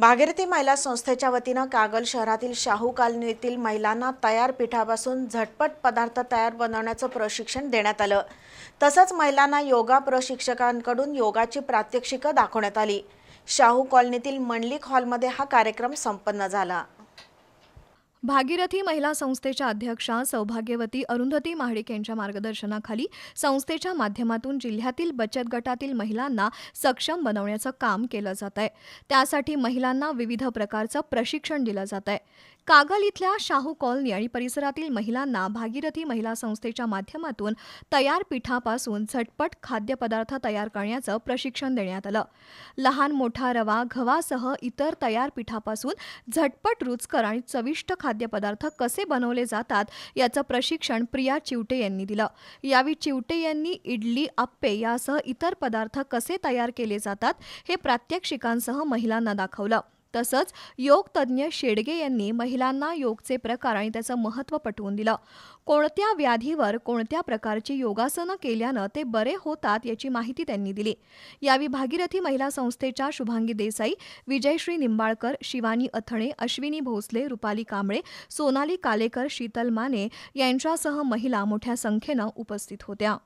भागीरथी महिला संस्थेच्या वतीनं कागल शहरातील शाहू कॉलनीतील महिलांना तयार पिठापासून झटपट पदार्थ तयार बनवण्याचं प्रशिक्षण देण्यात आलं. तसंच महिलांना योगा प्रशिक्षकांकडून योगाची प्रात्यक्षिकं दाखवण्यात आली. शाहू कॉलनीतील मंडलिक हॉलमध्ये हा कार्यक्रम संपन्न झाला. भागीरथी महिला संस्थेच्या अध्यक्षा सौभाग्यवती अरुंधती महाडिक यांच्या मार्गदर्शनाखाली संस्थेच्या माध्यमातून जिल्ह्यातील बचत गटातील महिलांना सक्षम बनवण्याचं काम केलं जात आहे. त्यासाठी महिलांना विविध प्रकारचं प्रशिक्षण दिलं जात आहे. कागल इथल्या शाहू कॉलनी आणि परिसरातील महिलांना भागीरथी महिला संस्थेच्या माध्यमातून तयार पिठापासून झटपट खाद्यपदार्थ तयार करण्याचं प्रशिक्षण देण्यात आलं. लहान मोठा रवा गव्हासह इतर तयार पिठापासून झटपट रुचकर आणि चविष्ट खाद्यपदार्थ कसे बनवले जातात याचं प्रशिक्षण प्रिया चिवटे यांनी दिलं. यावेळी चिवटे यांनी इडली आप्पे यासह इतर पदार्थ कसे तयार केले जातात हे प्रात्यक्षिकांसह महिलांना दाखवलं. तसंच योगतज्ज्ञ शेडगे यांनी महिलांना योगचे प्रकार आणि त्याचं महत्त्व पटवून दिलं. कोणत्या व्याधीवर कोणत्या प्रकारची योगासनं केल्यानं ते बरे होतात याची माहिती त्यांनी दिली. यावेळी भागीरथी महिला संस्थेच्या शुभांगी देसाई विजयश्री निंबाळकर शिवानी अथणे अश्विनी भोसले रुपाली कांबळे सोनाली कालेकर शीतल माने यांच्यासह महिला मोठ्या संख्येनं उपस्थित होत्या.